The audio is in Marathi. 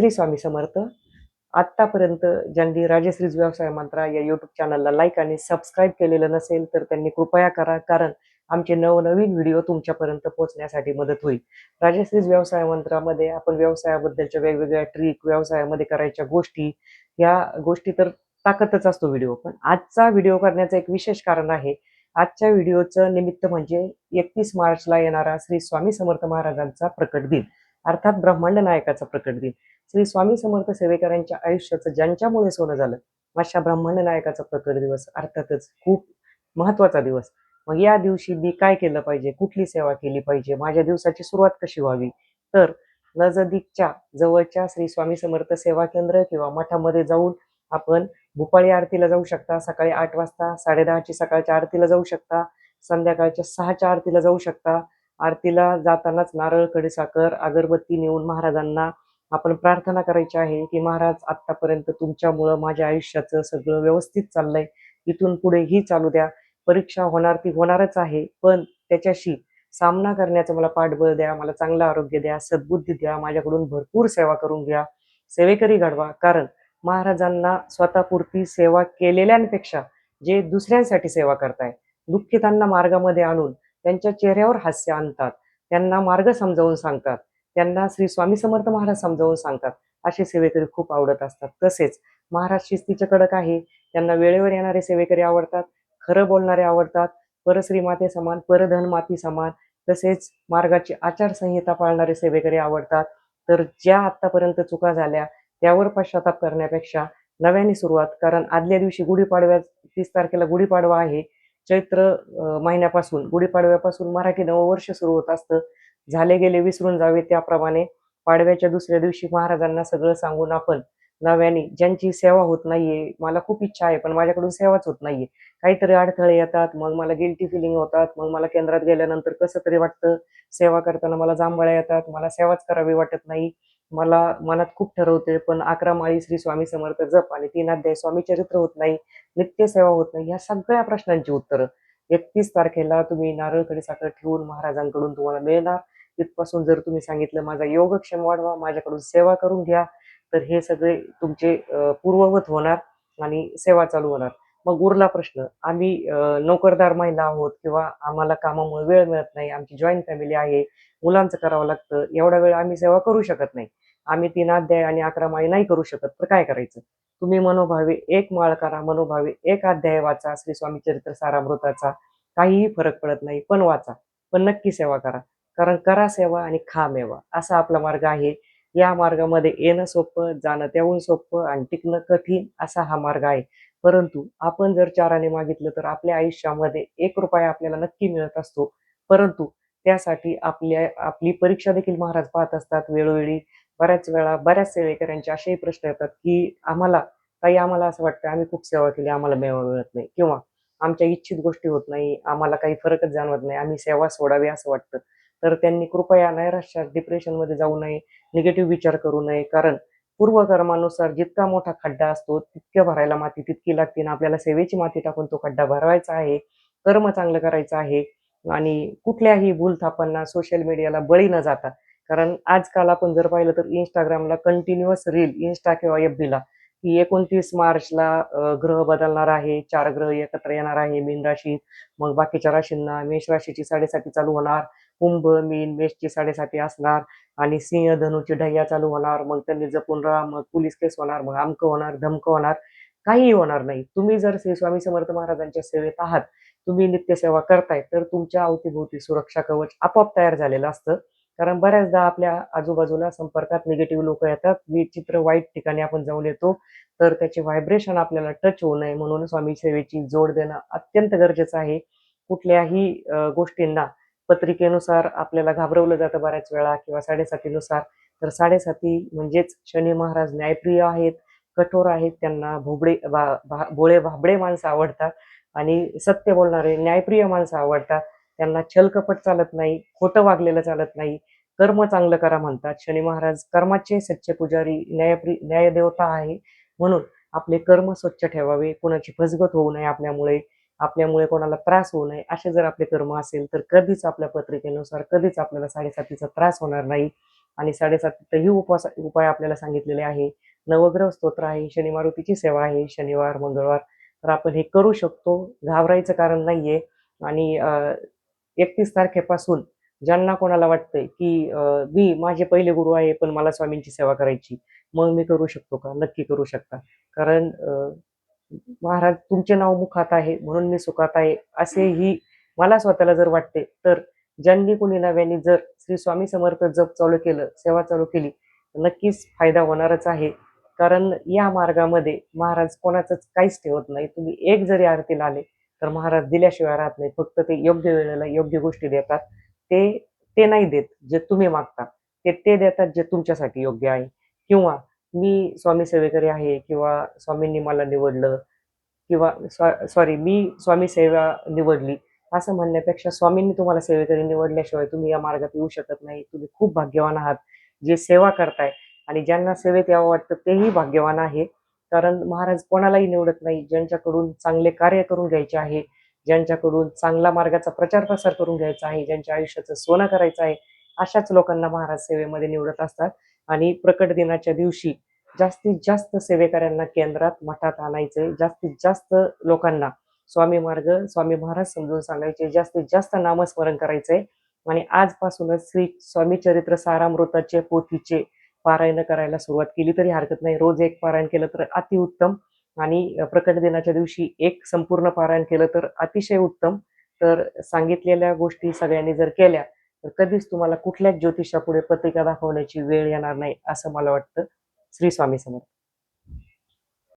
श्री स्वामी समर्थ. आत्तापर्यंत ज्यांनी राजश्रीज व्यवसाय मंत्रा या यूट्यूब चॅनलला लाईक आणि सबस्क्राईब केलेलं नसेल तर त्यांनी कृपया करा कारण आमचे नवनवीन व्हिडिओ तुमच्यापर्यंत पोहोचण्यासाठी मदत होईल. राजश्रीज व्यवसाय मंत्रामध्ये आपण व्यवसायाबद्दलच्या वेगवेगळ्या ट्रिक व्यवसायामध्ये करायच्या गोष्टी या गोष्टी तर टाकतच असतो व्हिडिओ पण आजचा व्हिडिओ करण्याचं एक विशेष कारण आहे आजच्या व्हिडिओचं निमित्त म्हणजे एकतीस मार्चला येणारा श्री स्वामी समर्थ महाराजांचा प्रकट दिन. अर्थात ब्रह्मांड नायकाचा प्रकट दिन. श्री स्वामी समर्थ सेवेकरांच्या आयुष्याचं ज्यांच्यामुळे सोनं झालं अशा ब्रह्मांड नायकाचा प्रकट दिवस अर्थातच खूप महत्त्वाचा दिवस. मग या दिवशी मी काय केलं पाहिजे? कुठली सेवा केली पाहिजे? माझ्या दिवसाची सुरुवात कशी व्हावी? तर नजदीकच्या जवळच्या श्री स्वामी समर्थ सेवा केंद्र किंवा मठामध्ये जाऊन आपण भूपाळी आरतीला जाऊ शकता सकाळी आठ वाजता साडेदहाची सकाळच्या आरतीला जाऊ शकता संध्याकाळच्या सहाच्या आरतीला जाऊ शकता आरतीला जातानाच नारळ खडीसाखर अगरबत्ती नेऊन महाराजांना आपण प्रार्थना करायची आहे की महाराज आतापर्यंत तुमच्यामुळं माझ्या आयुष्याचं सगळं व्यवस्थित चाललंय. इथून पुढे ही चालू द्या. परीक्षा होणार ती होणारच आहे. पण त्याच्याशी सामना करण्याचं मला पाठबळ द्या मला चांगलं आरोग्य द्या सद्बुद्धी द्या माझ्याकडून भरपूर सेवा करून घ्या सेवेकरी घडवा. कारण महाराजांना स्वतःपुरती सेवा केलेल्यांपेक्षा जे दुसऱ्यांसाठी सेवा करताय दुःखितांना मार्गामध्ये आणून त्यांच्या चेहऱ्यावर हास्य आणतात. त्यांना मार्ग समजावून सांगतात. त्यांना श्री स्वामी समर्थ महाराज समजावून सांगतात. असे सेवेकरी खूप आवडत असतात. तसेच महाराज शिस्तीचे कडक आहे. त्यांना वेळेवर येणारे सेवेकरी आवडतात. खरं बोलणारे आवडतात. परश्री माते समान परधन माती समान तसेच मार्गाची आचारसंहिता पाळणारे सेवेकरी आवडतात. तर ज्या आतापर्यंत चुका झाल्या त्यावर पश्चाताप करण्यापेक्षा नव्याने सुरुवात कारण आदल्या दिवशी गुढीपाडव्या तीस तारखेला गुढीपाडवा आहे. चैत्र महिन्यापासून गुढीपाडव्यापासून मराठी नववर्ष सुरू होत असतं. झाले गेले विसरून जावे त्याप्रमाणे पाडव्याच्या दुसऱ्या दिवशी महाराजांना सगळं सांगून आपण नव्याने ज्यांची सेवा होत नाहीये मला खूप इच्छा आहे पण माझ्याकडून सेवाच होत नाहीये. काहीतरी अडथळे येतात मग मला गिल्टी फिलिंग होतात मग मला केंद्रात गेल्यानंतर कसं तरी वाटतं? सेवा करताना मला जांभळ्या येतात मला सेवाच करावी वाटत नाही. मला मनात खूप ठरवते पण अकरा माळी श्री स्वामी समर्थ जप आणि तीन अध्याय स्वामी चरित्र होत नाही नित्य सेवा होत नाही ह्या सगळ्या प्रश्नांची उत्तरं. एकतीस तारखेला तुम्ही नारळकडे साखर ठेवून महाराजांकडून तुम्हाला मिळणार. तिथपासून जर तुम्ही सांगितलं माझा योगक्षम वाढवा माझ्याकडून सेवा करून घ्या तर हे सगळे तुमचे पूर्ववत होणार आणि सेवा चालू होणार. मग उरला प्रश्न. आम्ही नोकरदार महिला आहोत किंवा आम्हाला कामामुळे वेळ मिळत नाही आमची जॉईंट फॅमिली आहे मुलांचं करावं लागतं एवढा वेळ आम्ही सेवा करू शकत नाही. आम्ही तीन अध्याय आणि अकरा माळी नाही करू शकत तर काय करायचं? तुम्ही मनोभावे एक माळ करा मनोभावे एक अध्याय वाचा श्री स्वामी चरित्र सारामृताचा. काहीही फरक पडत नाही पण वाचा. पण नक्की सेवा करा. कारण करा सेवा आणि खा मेवा. असा आपला मार्ग आहे. या मार्गामध्ये येणं सोपं जाणं त्याहून सोपं आणि टिकणं कठीण असा हा मार्ग आहे. परंतु आपण जर चाराने मागितलं तर आपल्या आयुष्यामध्ये एक रुपया आपल्याला नक्की मिळत असतो. परंतु त्यासाठी आपल्या आपली परीक्षा देखील महाराज पाहत असतात वेळोवेळी. बऱ्याच वेळा बऱ्याच सेवेकऱ्यांचे असेही प्रश्न येतात की आम्हाला ताई आम्हाला असं वाटतं आम्ही खूप सेवा केली आम्हाला मेवा मिळत नाही. किंवा आमच्या इच्छित गोष्टी होत नाही आम्हाला काही फरकच जाणवत नाही आम्ही सेवा सोडावी असं वाटतं. तर त्यांनी कृपया नैराश्यात डिप्रेशनमध्ये जाऊ नये निगेटिव्ह विचार करू नये. कारण पूर्वकर्मानुसार जितका मोठा खड्डा असतो तितक्या भरायला माती तितकी लागते आणि आपल्याला सेवेची माती टाकून तो खड्डा भरवायचा आहे कर्म चांगलं करायचं आहे आणि कुठल्याही भूलथापांना सोशल मीडियाला बळी न जाता. कारण आजकाल आपण जर पाहिलं तर इंस्टाग्रामला कंटिन्युअस रील इन्स्टा किंवा एफ ला की एकोणतीस मार्चला ग्रह बदलणार आहे चार ग्रह एकत्र येणार आहे मीन राशीत मग बाकीच्या राशींना मेष राशीची साडेसाती चालू होणार कुंभ मीन मेषची साडेसाती असणार आणि सिंह धनुची ढय्या चालू होणार मग त्यांनी जपून राहा मग पोलीस केस होणार मग आमकं होणार धमकं होणार काहीही होणार नाही. तुम्ही जर श्री स्वामी समर्थ महाराजांच्या सेवेत आहात तुम्ही नित्यसेवा करताय तर तुमच्या अवतीभोवती सुरक्षा कवच आपोआप तयार झालेलं असतं. कारण बऱ्याचदा आपल्या आजूबाजूला संपर्कात निगेटिव्ह लोक येतात विचित्र वाईट ठिकाणी आपण जाऊन येतो तर त्याचे व्हायब्रेशन आपल्याला टच होऊ नये. म्हणून स्वामी सेवेची जोड देणं अत्यंत गरजेचं आहे. कुठल्याही गोष्टींना पत्रिकेनुसार आपल्याला घाबरवलं जातं बऱ्याच वेळा किंवा साडेसातीनुसार. तर साडेसाती म्हणजेच शनी महाराज न्यायप्रिय आहेत कठोर आहेत त्यांना भोबडे भा- भोळे भाबडे माणसं आवडतात आणि सत्य बोलणारे न्यायप्रिय माणसं आवडतात. त्यांना छलकपट चालत नाही खोटं वागलेलं चालत नाही. कर्म चांगलं करा म्हणतात. शनी महाराज कर्माचे सच्चे पुजारी न्यायप्रिय न्यायदेवता आहे. म्हणून आपले कर्म स्वच्छ ठेवावे. कोणाची फसगत होऊ नये आपल्यामुळे. आपल्यामुळे कोणाला त्रास होऊ नये असे जर आपले कर्म असेल तर कधीच आपल्या पत्रिकेनुसार कधीच आपल्याला साडेसातीचा त्रास होणार नाही. आणि साडेसातीतही उपवास उपाय आपल्याला सांगितलेले आहे. नवग्रह स्तोत्र आहे शनी मारुतीची सेवा आहे शनिवार मंगळवार. तर आपण हे करू शकतो घाबरायचं कारण नाहीये. आणि एकतीस तारखेपासून ज्यांना कोणाला वाटतंय की मी माझे पहिले गुरु आहे पण मला स्वामींची सेवा करायची. मग मी करू शकतो का? नक्की करू शकता. कारण महाराज तुमचे नाव मुखात आहे म्हणून मी सुखात आहे असेही मला स्वतःला जर वाटते तर ज्यांनी कोणी नव्याने जर श्री स्वामी समर्थ जप चालू केलं सेवा चालू केली तर नक्कीच फायदा होणारच आहे. कारण या मार्गामध्ये महाराज कोणाचंच काहीच ठेवत नाही. तुम्ही एक जरी आरतीला आले तर महाराज दिल्याशिवाय राहत नाही. फक्त ते योग्य वेळेला योग्य गोष्टी देतात. ते ते नाही देत जे तुम्ही मागता. ते ते देतात जे तुमच्यासाठी योग्य आहे. किंवा मी स्वामी सेवेकरी आहे किंवा स्वामींनी मला निवडलं किंवा सॉरी मी स्वामी सेवा निवडली असं म्हणण्यापेक्षा स्वामींनी तुम्हाला सेवेकरी निवडल्याशिवाय तुम्ही या मार्गात येऊ शकत नाही. तुम्ही खूप भाग्यवान आहात जे सेवा करताय आणि ज्यांना सेवेत यावं वाटतं तेही भाग्यवान आहे. कारण महाराज कोणालाही निवडत नाही ज्यांच्याकडून चांगले कार्य करून घ्यायचे आहे ज्यांच्याकडून चांगला मार्गाचा प्रचार प्रसार करून घ्यायचा आहे ज्यांच्या आयुष्याचं सोनं करायचं आहे अशाच लोकांना महाराज सेवेमध्ये निवडत असतात. आणि प्रकट दिनाच्या दिवशी जास्तीत जास्त सेवेकऱ्यांना केंद्रात मठात आणायचे जास्तीत जास्त लोकांना स्वामी मार्ग स्वामी महाराज समजून सांगायचे जास्तीत जास्त नामस्मरण करायचे आणि आजपासूनच श्री स्वामी चरित्र सारामृताचे पोथीचे पारायण करायला सुरुवात केली. तरी हरकत नाही. रोज एक पारायण केलं तर अतिउत्तम आणि प्रकट दिनाच्या दिवशी एक संपूर्ण पारायण केलं तर अतिशय उत्तम. तर सांगितलेल्या गोष्टी सगळ्यांनी जर केल्या तर कधीच तुम्हाला कुठल्याच ज्योतिषापुढे पत्रिका दाखवण्याची वेळ येणार नाही असं मला वाटतं. श्री स्वामी समर्थ.